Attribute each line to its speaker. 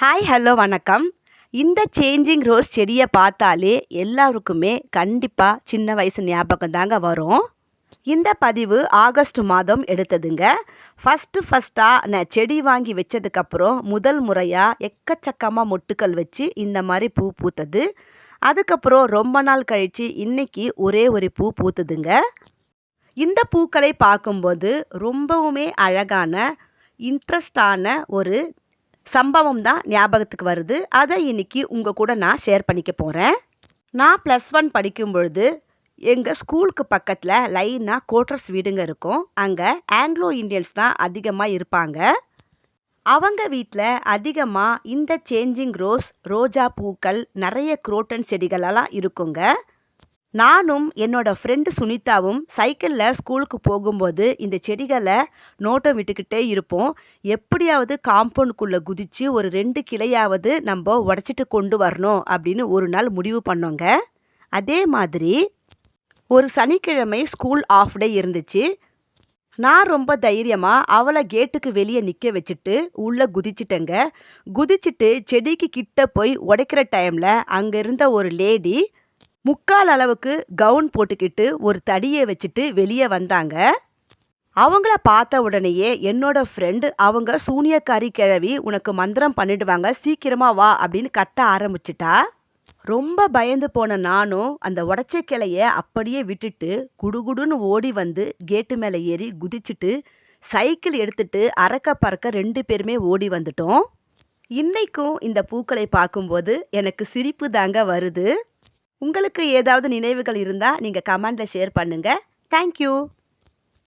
Speaker 1: Hi hello வணக்கம். இந்த changing rose செடியை பார்த்தாலே எல்லாருக்குமே கண்டிப்பாக சின்ன வயசு ஞாபகம் தாங்க வரும். இந்த பதிவு ஆகஸ்ட் மாதம் எடுத்ததுங்க. ஃபஸ்ட்டு ஃபஸ்ட்டாக நான் செடி வாங்கி வச்சதுக்கப்புறம் முதல் முறையாக எக்கச்சக்கமாக மொட்டுக்கள் வச்சு இந்த மாதிரி பூ பூத்தது. அதுக்கப்புறம் ரொம்ப நாள் கழித்து இன்றைக்கி ஒரே ஒரு பூ பூத்துதுங்க. இந்த பூக்களை பார்க்கும்போது ரொம்பவுமே அழகான இன்ட்ரெஸ்டான ஒரு சம்பவம் தான் ஞாபகத்துக்கு வருது. அதை இன்னைக்கு உங்கள் கூட நான் ஷேர் பண்ணிக்க போகிறேன் நான் ப்ளஸ் ஒன் படிக்கும் பொழுது எங்கள் ஸ்கூலுக்கு பக்கத்தில் லைனாக கோட்ரஸ் வீடுங்க இருக்கும். அங்கே ஆங்கிலோ இந்தியன்ஸ் தான் அதிகமாக இருப்பாங்க. அவங்க வீட்டில் அதிகமாக இந்த சேஞ்சிங் ரோஸ் ரோஜா பூக்கள் நிறைய குரோட்டன் செடிகளெல்லாம் இருக்குங்க. நானும் என்னோட ஃப்ரெண்டு சுனிதாவும் சைக்கிளில் ஸ்கூலுக்கு போகும்போது இந்த செடிகளை நோட்டம் விட்டுக்கிட்டே இருப்போம். எப்படியாவது காம்பவுண்டுக்குள்ளே குதித்து ஒரு ரெண்டு கிளையாவது நம்ம உடச்சிட்டு கொண்டு வரணும் அப்படின்னு ஒரு நாள் முடிவு பண்ணோங்க. அதே மாதிரி ஒரு சனிக்கிழமை ஸ்கூல் ஆஃப் டே இருந்துச்சு. நான் ரொம்ப தைரியமாக அவளை கேட்டுக்கு வெளியே நிற்க வச்சுட்டு உள்ளே குதிச்சிட்டேங்க. குதிச்சுட்டு செடிக்கு கிட்ட போய் உடைக்கிற டைமில் அங்கே இருந்த ஒரு லேடி முக்கால் அளவுக்கு கவுன் போட்டுக்கிட்டு ஒரு தடியை வச்சுட்டு வெளியே வந்தாங்க. அவங்கள பார்த்த உடனேயே என்னோட ஃப்ரெண்டு அவங்க சூனியக்காரி கிழவி உனக்கு மந்திரம் பண்ணிடுவாங்க சீக்கிரமா வா அப்படின்னு கத்த ஆரம்பிச்சிட்டா. ரொம்ப பயந்து போன நானும் அந்த உடச்ச கிளைய அப்படியே விட்டுட்டு குடுகுடுன்னு ஓடி வந்து கேட்டு மேலே ஏறி குதிச்சுட்டு சைக்கிள் எடுத்துட்டு அறக்க பறக்க ரெண்டு பேருமே ஓடி வந்துட்டோம். இன்னைக்கும் இந்த பூக்களை பார்க்கும்போது எனக்கு சிரிப்பு தாங்க வருது. உங்களுக்கு ஏதாவது நினைவுகள் இருந்தால் நீங்கள் கமெண்டில் ஷேர் பண்ணுங்கள் தேங்க்யூ